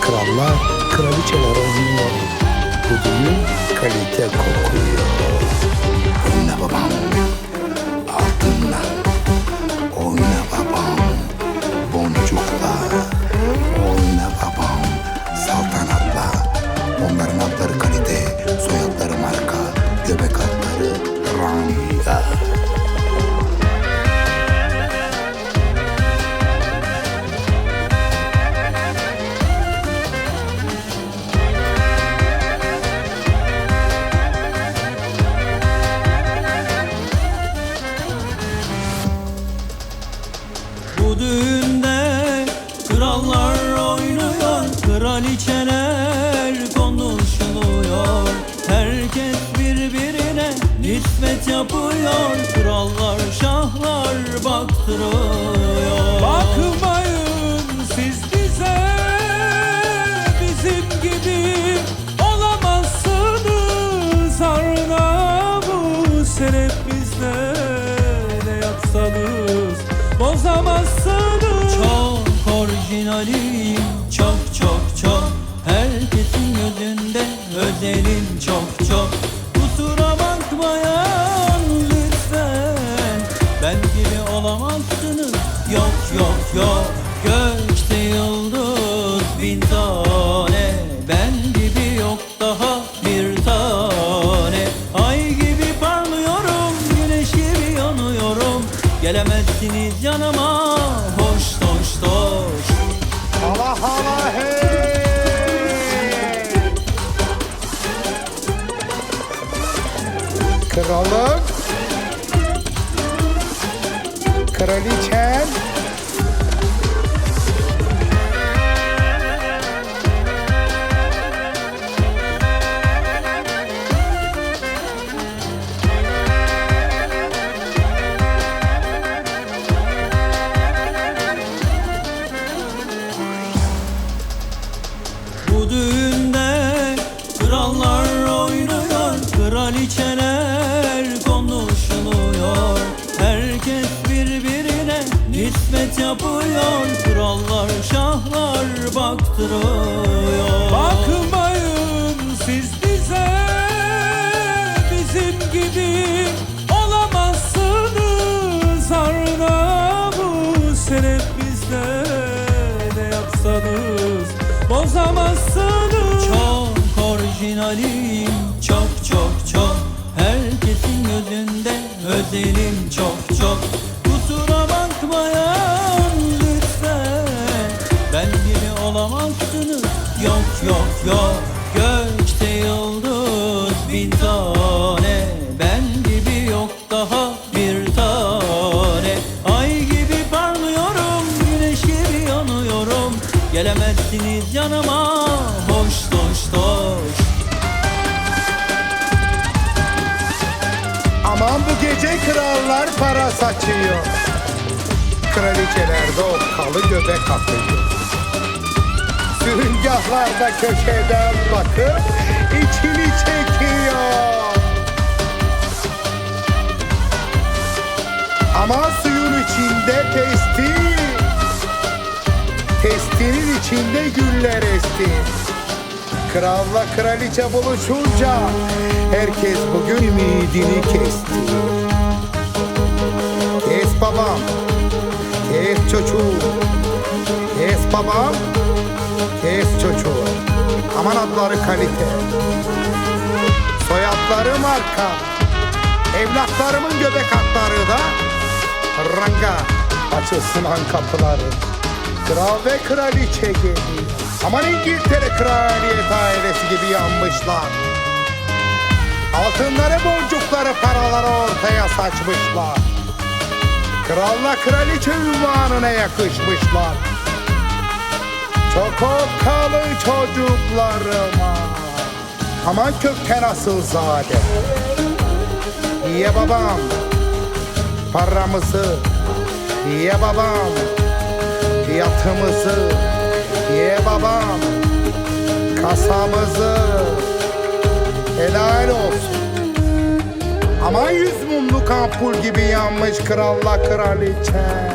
krallar, kraliçeler oynuyor. Bu düğün kalite kokuyor. Oyna babam, altınla. Oyna babam, boncukla. Oyna babam, saltanatla. Onların adları kalite, soyadları marka, göbek adları. Serep bizde Ne yapsanız bozamazsınız. Çok orijinalim, çok çok çok. Herkesin gözünde özelim çok çok. Kusura bakmayın lütfen. Ben gibi olamazsınız. Yok yok yok. Gökte yıldız bin tane. Ben gibi yok daha Gelemezsiniz yanıma. Hoş hoş hoş. Hala hala hey! Kralım, kraliçem, nispet yapıyor, krallar şahlar baktırıyor. Bakmayın siz bize Bizim gibi olamazsınız. Arnavut serep bizde Ne yapsanız bozamazsınız. Çok orijinalim, çok çok çok. Herkesin gözünde özelim çok çok. Kusura bakmayın yok Gökte yıldız bin tane Ben gibi yok daha bir tane Ay gibi parlıyorum, güneş gibi yanıyorum Gelemezsiniz yanıma hoş hoş hoş aman bu gece krallar para saçıyor. Kraliçeler de okkalı göbek atıyor. Sürüngahlarda köşeden bakıp içini çekiyor. Ama suyun içinde testi, testinin içinde güller esti. Kralla kraliçe buluşunca herkes bugün ümidini kesti. Kes babam, kes çocuğu, kes babam, çocuğu. Aman adları kalite, soyadları marka, evlatlarımın göbek atları da ranga açılsın an kapıları. Kral ve kraliçe geliyor. Aman İngiltere kraliyet ailesi gibi yanmışlar. Altınları, boncukları, paraları ortaya saçmışlar. Kralla kraliçe ünvanına yakışmışlar. Çok okkalı çocuklarıma. Aman kökten asıl zade. Ye babam paramızı. Ye babam fiyatımızı. Ye babam kasamızı. Helal olsun. Aman yüz mumluk ampul gibi yanmış kralla kraliçe.